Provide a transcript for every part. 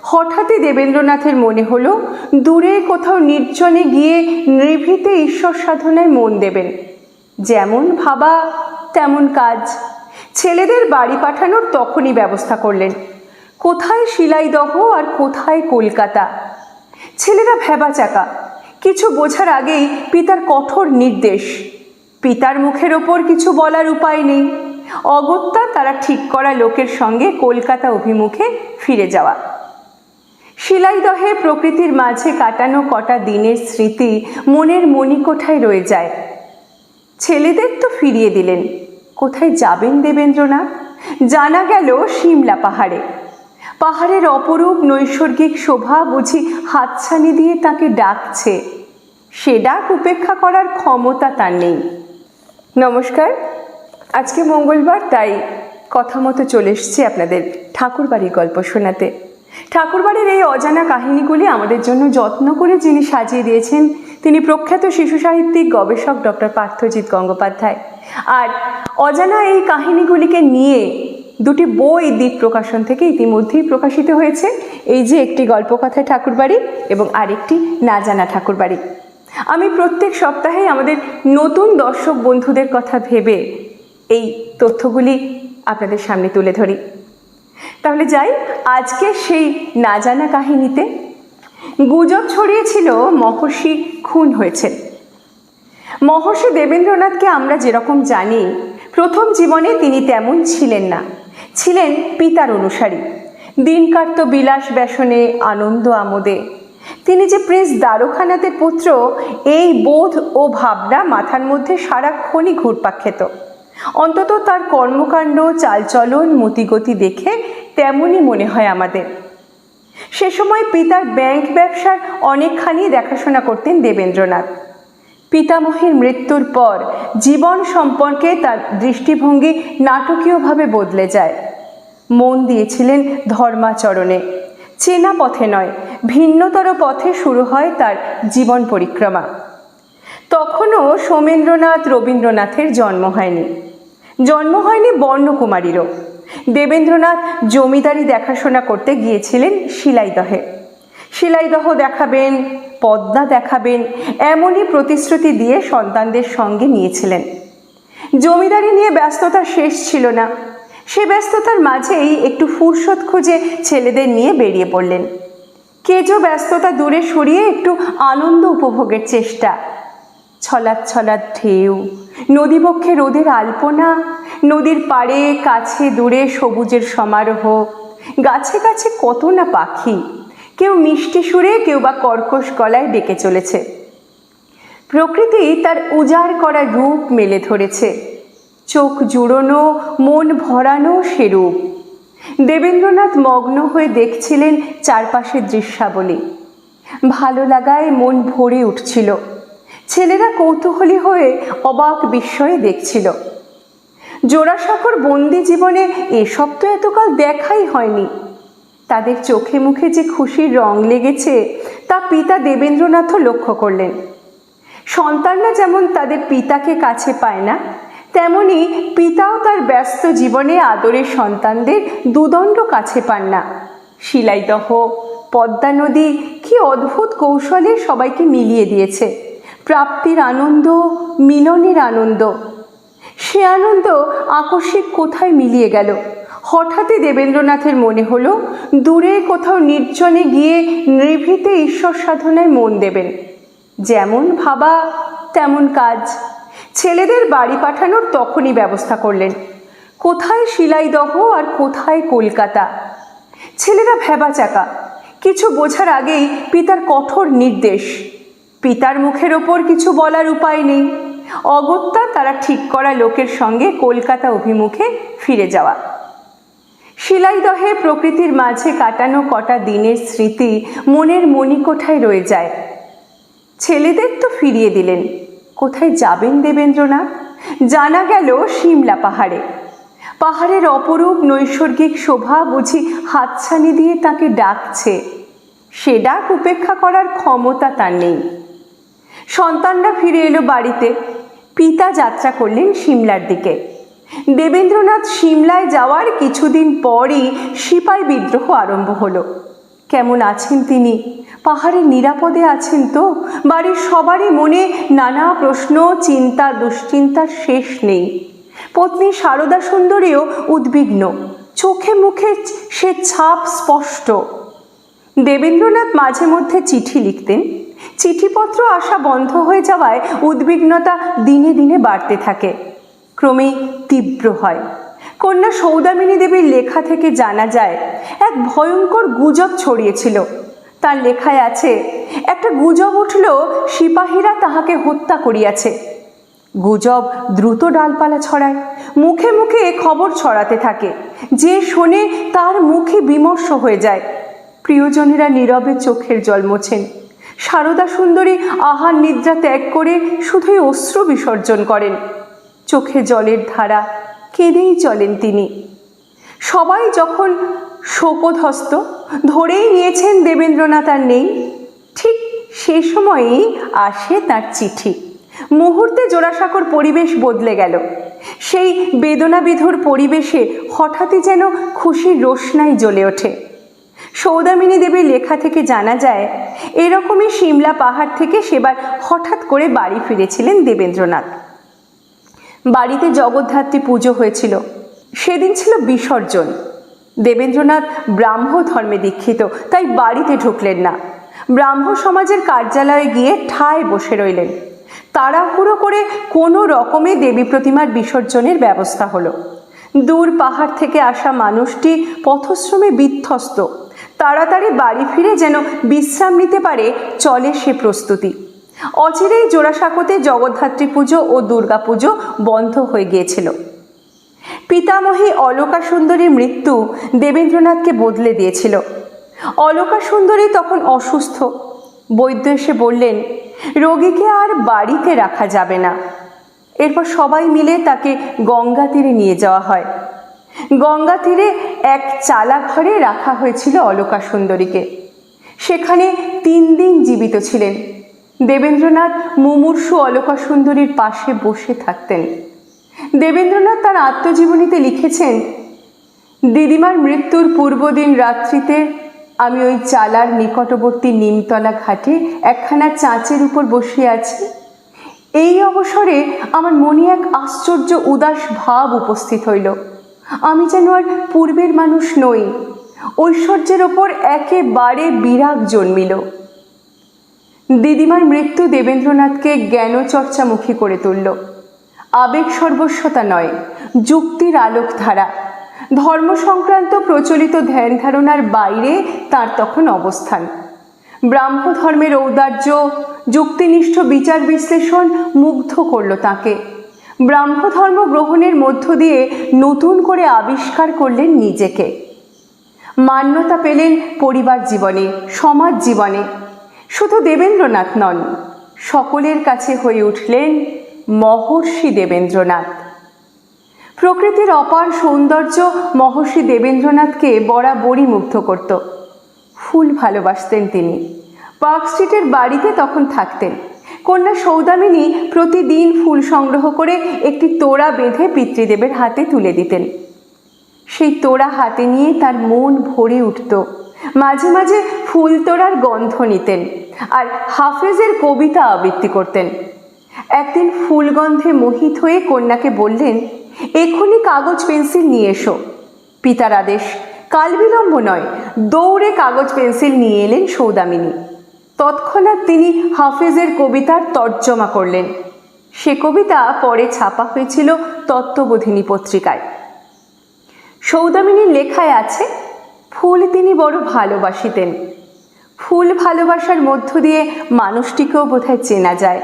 হঠাৎই দেবেন্দ্রনাথের মনে হলো দূরে কোথাও নির্জনে গিয়ে নিভৃতে ঈশ্বর সাধনায় মন দেবেন। যেমন ভাবা, তেমন কাজ। ছেলেদের বাড়ি পাঠানোর তখনই ব্যবস্থা করলেন। কোথায় শিলাইদহ আর কোথায় কলকাতা? ছেলেরা ভেবা চাকা কিছু বোঝার আগেই পিতার কঠোর নির্দেশ। পিতার মুখের ওপর কিছু বলার উপায় নেই। অগত্যা তারা ঠিক করা লোকের সঙ্গে কলকাতা অভিমুখে ফিরে যাওয়া। শিলাইদহে প্রকৃতির মাঝে কাটানো কটা দিনের স্মৃতি মনের মণিকোঠায় রয়ে যায়। ছেলেদের তো ফিরিয়ে দিলেন। কোথায় যাবেন দেবেন্দ্রনাথ? জানা গেল সিমলা পাহাড়ে। পাহাড়ের অপরূপ নৈসর্গিক শোভা বুঝি হাতছানি দিয়ে তাকে ডাকছে। সে ডাক উপেক্ষা করার ক্ষমতা তার নেই। নমস্কার, আজকে মঙ্গলবার, তাই কথা মতো চলে এসছি আপনাদের ঠাকুরবাড়ির গল্প শোনাতে। ঠাকুরবাড়ির এই অজানা কাহিনীগুলি আমাদের জন্য যত্ন করে যিনি সাজিয়ে দিয়েছেন, তিনি প্রখ্যাত শিশু সাহিত্যিক গবেষক ডক্টর পার্থজিৎ গঙ্গোপাধ্যায়। আর অজানা এই কাহিনীগুলিকে নিয়ে দুটি বই দ্বীপ প্রকাশন থেকে ইতিমধ্যেই প্রকাশিত হয়েছে। এই যে একটি গল্পকথা ঠাকুরবাড়ি এবং আরেকটি না জানা ঠাকুরবাড়ি। আমি প্রত্যেক সপ্তাহে আমাদের নতুন দর্শক বন্ধুদের কথা ভেবে এই তথ্যগুলি আপনাদের সামনে তুলে ধরি। তাহলে যাই, আজকে সেই না জানা কাহিনীতে। গুজব ছড়িয়েছিল মহর্ষি খুন হয়েছেন। মহর্ষি দেবেন্দ্রনাথকে আমরা যেরকম জানি, প্রথম জীবনে তিনি তেমন ছিলেন না। ছিলেন পিতার অনুসারী। দিন কাটত বিলাস ব্যসনে আনন্দ আমোদে। তিনি যে প্রিন্স দ্বারকানাথের পুত্র, এই বোধ ও ভাবনা মাথার মধ্যে সারাক্ষণই ঘুরপাক খেত। অন্তত তার কর্মকাণ্ড, চালচলন, মতিগতি দেখে তেমনই মনে হয় আমাদের। সে সময় পিতার ব্যাংক ব্যবসার অনেকখানি দেখাশোনা করতেন দেবেন্দ্রনাথ। পিতামহের মৃত্যুর পর জীবন সম্পর্কে তার দৃষ্টিভঙ্গি নাটকীয়ভাবে বদলে যায়। মন দিয়েছিলেন ধর্মাচরণে। চেনা পথে নয়, ভিন্নতর পথে শুরু হয় তার জীবন পরিক্রমা। তখনও সোমেন্দ্রনাথ রবীন্দ্রনাথের জন্ম হয়নি। জন্ম হয়নি বর্ণকুমারীরও। দেবেন্দ্রনাথ জমিদারি দেখাশোনা করতে গিয়েছিলেন শিলাইদহে। শিলাইদহ দেখাবেন, পদ্মা দেখাবেন, এমনই প্রতিশ্রুতি দিয়ে সন্তানদের সঙ্গে নিয়েছিলেন। জমিদারি নিয়ে ব্যস্ততা শেষ ছিল না। সে ব্যস্ততার মাঝেই একটু ফুরসত খুঁজে ছেলেদের নিয়ে বেরিয়ে পড়লেন। কেজো ব্যস্ততা দূরে সরিয়ে একটু আনন্দ উপভোগের চেষ্টা। ছলাৎ ছলাৎ ঢেউ, নদীবক্ষে রোদের আলপনা নদীর পাড়ে, কাছে, দূরে সবুজের সমারোহ। গাছে গাছে কত না পাখি। কেউ মিষ্টি সুরে, কেউ বা কর্কশ গলায় ডেকে চলেছে। প্রকৃতি তার উজাড় করা রূপ মেলে ধরেছে। চোখ জুড়োনো, মন ভরানো সে রূপ। দেবেন্দ্রনাথ মগ্ন হয়ে দেখছিলেন চারপাশের দৃশ্যাবলী। ভালো লাগায় মন ভরে উঠছিল। ছেলেরা কৌতূহলী হয়ে অবাক বিস্ময়ে দেখছিল। জোড়াসাঁকোর বন্দি জীবনে এসব তো এতকাল দেখাই হয়নি। তাদের চোখে মুখে যে খুশির রং লেগেছে, তা পিতা দেবেন্দ্রনাথও লক্ষ্য করলেন। সন্তানরা যেমন তাদের পিতাকে কাছে পায় না, তেমনি পিতাও তার ব্যস্ত জীবনে আদরের সন্তানদের দুদণ্ড কাছে পান না। শিলাইদহ, পদ্মা নদী কি অদ্ভুত কৌশলে সবাইকে মিলিয়ে দিয়েছে। প্রাপ্তির আনন্দ, মিলনের আনন্দ। সে আনন্দ আকস্মিক কোথায় মিলিয়ে গেল? হঠাৎই দেবেন্দ্রনাথের মনে হলো, দূরে কোথাও নির্জনে গিয়ে নিভৃতে ঈশ্বর সাধনায় মন দেবেন। যেমন ভাবা, তেমন কাজ। ছেলেদের বাড়ি পাঠানোর তখনই ব্যবস্থা করলেন। কোথায় শিলাইদহ আর কোথায় কলকাতা? ছেলেরা ভেবা চাকা কিছু বোঝার আগেই পিতার কঠোর নির্দেশ। পিতার মুখের ওপর কিছু বলার উপায় নেই। অগত্যা তারা ঠিক করা লোকের সঙ্গে কলকাতা অভিমুখে ফিরে যাওয়া। শিলাইদহে প্রকৃতির মাঝে কাটানো কটা দিনের স্মৃতি মনের মণিকোঠায় রয়ে যায়। ছেলেদের তো ফিরিয়ে দিলেন। কোথায় যাবেন দেবেন্দ্রনাথ? জানা গেল সিমলা পাহাড়ে। পাহাড়ের অপরূপ নৈসর্গিক শোভা বুঝি হাতছানি দিয়ে তাকে ডাকছে। সে ডাক উপেক্ষা করার ক্ষমতা তার নেই। সন্তানরা ফিরে এলো বাড়িতে। পিতা যাত্রা করলেন সিমলার দিকে। দেবেন্দ্রনাথ সিমলায় যাওয়ার কিছুদিন পরই সিপাই বিদ্রোহ আরম্ভ হলো। কেমন আছেন তিনি? পাহাড়ে নিরাপদে আছেন তো? বাড়ির সবারই মনে নানা প্রশ্ন, চিন্তা, দুশ্চিন্তার শেষ নেই। পত্নী সারদা সুন্দরীও উদ্বিগ্ন। চোখে মুখে সে ছাপ স্পষ্ট। দেবেন্দ্রনাথ মাঝে মধ্যে চিঠি লিখতেন চিঠিপত্র আসা বন্ধ হয়ে যাওয়ায় উদ্বিগ্নতা দিনে দিনে বাড়তে থাকে। ক্রমেই তীব্র হয়। কন্যা সৌদামিনী দেবীর লেখা থেকে জানা যায়, এক ভয়ঙ্কর গুজব ছড়িয়েছিল। তার লেখায় আছে, একটা গুজব উঠল, সিপাহীরা তাহাকে হত্যা করিয়াছে। গুজব দ্রুত ডালপালা ছড়ায়, মুখে মুখে খবর ছড়াতে থাকে। যে শোনে তার মুখে বিমর্ষ হয়ে যায়। প্রিয়জনেরা নীরবে চোখের জল মোছেন। সারদা সুন্দরী আহার নিদ্রা ত্যাগ করে শুধুই অশ্রু বিসর্জন করেন। চোখে জলের ধারা, কেঁদেই চলেন তিনি। সবাই যখন শোকধস্ত ধরেই নিয়েছেন দেবেন্দ্রনাথ আর নেই, ঠিক সে সময়েই আসে তার চিঠি। মুহূর্তে জোড়াসাঁকোর পরিবেশ বদলে গেল। সেই বেদনাবিধুর পরিবেশে হঠাৎই যেন খুশির রোশনাই জ্বলে ওঠে। সৌদামিনী দেবীর লেখা থেকে জানা যায়, এরকমই সিমলা পাহাড় থেকে সেবার হঠাৎ করে বাড়ি ফিরেছিলেন দেবেন্দ্রনাথ। বাড়িতে জগদ্ধাত্রী পুজো হয়েছিল। সেদিন ছিল বিসর্জন। দেবেন্দ্রনাথ ব্রাহ্ম ধর্মে দীক্ষিত, তাই বাড়িতে ঢুকলেন না। ব্রাহ্ম সমাজের কার্যালয়ে গিয়ে ঠায় বসে রইলেন। তাড়াহুড়ো করে কোনো রকমে দেবী প্রতিমার বিসর্জনের ব্যবস্থা হলো। দূর পাহাড় থেকে আসা মানুষটি পথশ্রমে বিধ্বস্ত। তাড়াতাড়ি বাড়ি ফিরে যেন বিশ্রাম নিতে পারে, চলে সে প্রস্তুতি। অচিরেই জোড়াসাঁকোতে জগদ্ধাত্রী পুজো ও দুর্গা পুজো বন্ধ হয়ে গিয়েছিল। পিতামহী অলকা সুন্দরীর মৃত্যু দেবেন্দ্রনাথকে বদলে দিয়েছিল। অলকা সুন্দরী তখন অসুস্থ। বৈদ্য এসে বললেন, রোগীকে আর বাড়িতে রাখা যাবে না। এরপর সবাই মিলে তাকে গঙ্গা তীরে নিয়ে যাওয়া হয়। গঙ্গা তীরে এক চালা ঘরে রাখা হয়েছিল অলকা সুন্দরীকে। সেখানে তিন দিন জীবিত ছিলেন। দেবেন্দ্রনাথ মুমূর্ষু অলকা সুন্দরীর পাশে বসে থাকতেন। দেবেন্দ্রনাথ তার আত্মজীবনীতে লিখেছেন, দিদিমার মৃত্যুর পূর্বদিন রাত্রিতে আমি ওই চালার নিকটবর্তী নিমতলা ঘাটে একখানা চাঁচের উপর বসে আছি। এই অবসরে আমার মনে এক আশ্চর্য উদাস ভাব উপস্থিত হইল। আমি যেন আর পূর্বের মানুষ নই। ঐশ্বর্যের ওপর একেবারে বিরাগ জন্মিল। দিদিমার মৃত্যু দেবেন্দ্রনাথকে জ্ঞানচর্চামুখী করে তুলল। আবেগ সর্বস্বতা নয়, যুক্তির আলোকধারা। ধর্ম সংক্রান্ত প্রচলিত ধ্যান ধারণার বাইরে তার তখন অবস্থান। ব্রাহ্ম ধর্মের ঔদার্য, যুক্তিনিষ্ঠ বিচার বিশ্লেষণ মুগ্ধ করল তাকে। ব্রাহ্ম ধর্ম গ্রহণের মধ্য দিয়ে নতুন করে আবিষ্কার করলেন নিজেকে। মান্যতা পেলেন পরিবার জীবনে, সমাজ জীবনে। শুধু দেবেন্দ্রনাথ নন, সকলের কাছে হয়ে উঠলেন মহর্ষি দেবেন্দ্রনাথ। প্রকৃতির অপার সৌন্দর্য মহর্ষি দেবেন্দ্রনাথকে বরাবরই মুগ্ধ করত। ফুল ভালোবাসতেন তিনি। পার্ক স্ট্রিটের বাড়িতে তখন থাকতেন। কন্যা সৌদামিনী প্রতিদিন ফুল সংগ্রহ করে একটি তোড়া বেঁধে পিতৃদেবের হাতে তুলে দিতেন। সেই তোড়া হাতে নিয়ে তার মন ভরে উঠত। মাঝে মাঝে ফুল তোড়ার গন্ধ নিতেন আর হাফেজের কবিতা আবৃত্তি করতেন। একদিন ফুলগন্ধে মোহিত হয়ে কন্যাকে বললেন, এক্ষুনি কাগজ পেন্সিল নিয়ে এসো। পিতার আদেশ কাল বিলম্ব নয়, দৌড়ে কাগজ পেন্সিল নিয়ে এলেন সৌদামিনী। তৎক্ষণাৎ তিনি হাফেজের কবিতার তর্জমা করলেন। সে কবিতা পরে ছাপা হয়েছিল তত্ত্ববোধিনী পত্রিকায়। সৌদামিনীর লেখায় আছে, ফুল তিনি বড় ভালোবাসিতেন। ফুল ভালোবাসার মধ্য দিয়ে মানুষটিকেও বোধহয় চেনা যায়।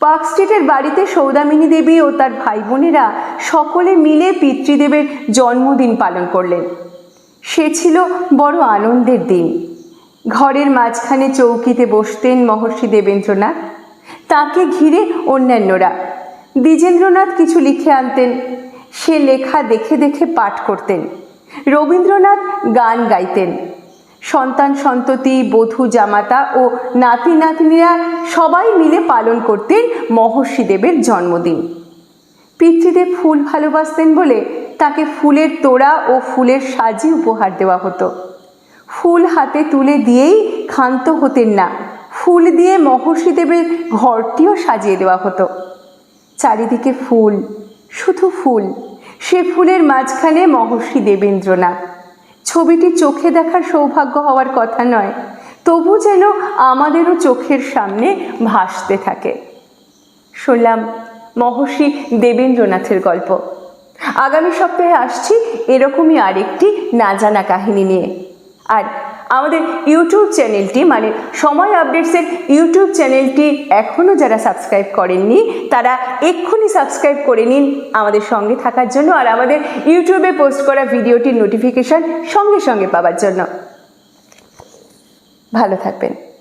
পার্ক স্ট্রিটের বাড়িতে সৌদামিনী দেবী ও তার ভাই বোনেরা সকলে মিলে পিতৃদেবের জন্মদিন পালন করলেন। সে ছিল বড় আনন্দের দিন। ঘরের মাঝখানে চৌকিতে বসতেন মহর্ষি দেবেন্দ্রনাথ। তাকে ঘিরে অন্যান্যরা। দ্বিজেন্দ্রনাথ কিছু লিখে আনতেন। সে লেখা দেখে দেখে পাঠ করতেন। রবীন্দ্রনাথ গান গাইতেন। সন্তান সন্ততি, বধূ জামাতা ও নাতি নাতনিরা সবাই মিলে পালন করতেন মহর্ষি দেবের জন্মদিন। পিতৃদেব ফুল ভালোবাসতেন বলে তাকে ফুলের তোড়া ও ফুলের সাজি উপহার দেওয়া হতো। ফুল হাতে তুলে দিয়েই ক্ষান্ত হতেন না। ফুল দিয়ে মহর্ষি দেবের ঘরটিও সাজিয়ে দেওয়া হতো। চারিদিকে ফুল, শুধু ফুল, সে ফুলের মাঝখানে মহর্ষি দেবেন্দ্রনাথ। ছবিটি চোখে দেখার সৌভাগ্য হওয়ার কথা নয়, তবু যেন আমাদেরও চোখের সামনে ভাসতে থাকে। শুনলাম মহর্ষি দেবেন্দ্রনাথের গল্প। আগামী সপ্তাহে আসছি এরকমই আরেকটি না জানা কাহিনী নিয়ে। আর আমাদের ইউটিউব চ্যানেলটি মানে সময় আপডেটসের ইউটিউব চ্যানেলটি এখনও যারা সাবস্ক্রাইব করেননি, তারা এক্ষুনি সাবস্ক্রাইব করে নিন আমাদের সঙ্গে থাকার জন্য আর আমাদের ইউটিউবে পোস্ট করা ভিডিওটির নোটিফিকেশান সঙ্গে সঙ্গে পাওয়ার জন্য। ভালো থাকবেন।